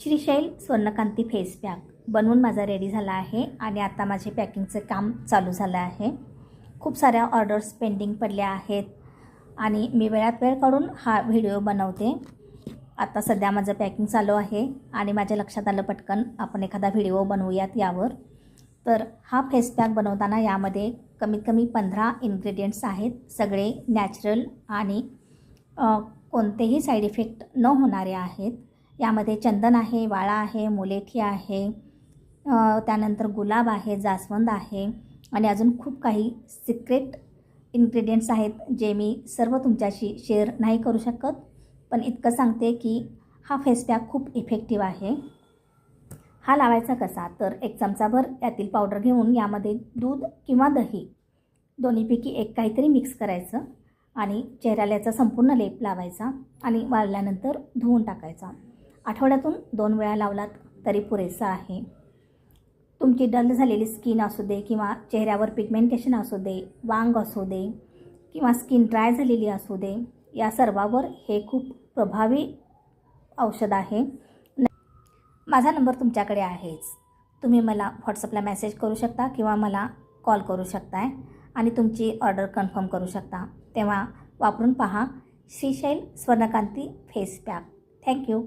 Srisaila Swarnakanti face pack. बनवून माझा ready झाला आहे आणि आता माझे पॅकिंगचं काम चालू झालं आहे. खूप साऱ्या ऑर्डर्स पेंडिंग पडल्या आहेत आणि मी वेळात वेळ काढून हा व्हिडिओ बनवते. आता सध्या माझं पॅकिंग चालू आहे आणि माझ्या लक्षात आलं पटकन आपण एखादा व्हिडिओ बनवूयात यावर. तर हा फेस पॅक बनवताना यामध्ये कमीत कमी पंधरा इन्ग्रेडियंट्स आहेत. सगळे नॅचरल आणि कोणतेही साईड इफेक्ट न होणारे आहेत. यामध्ये चंदन आहे वाळा आहे मुलेठी आहे त्यानंतर गुलाब आहे जास्वंद आहे आणि अजून खूप काही सिक्रेट इन्ग्रेडियंट्स आहेत जे मी सर्व तुमच्याशी शेअर नाही करू शकत. पण इतकं सांगते की हा फेस पॅक खूप इफेक्टिव्ह आहे. हा लावायचा कसा? तर एक चमचाभर यातील पावडर घेऊन यामध्ये दूध किंवा दही दोन्हीपैकी एक काहीतरी मिक्स करायचं आणि चेहऱ्याला याचा संपूर्ण लेप लावायचा आणि वाळल्यानंतर धुवून टाकायचा. आठवड्यातून दोन वेळा लावलात तरी पुरेसा आहे. तुमची डल झालेली स्किन असू दे किंवा चेहऱ्यावर पिगमेंटेशन असू दे वांग असू दे किंवा स्किन ड्राय झालेली असू दे या सर्वावर हे खूप प्रभावी औषध आहे. माझा नंबर तुमच्याकडे आहेच. तुम्ही मला व्हॉट्सअपला मेसेज करू शकता किंवा मला कॉल करू शकताय आणि तुमची ऑर्डर कन्फर्म करू शकता. तेव्हा वापरून पहा Shrishail Swarnakanti face pack thank you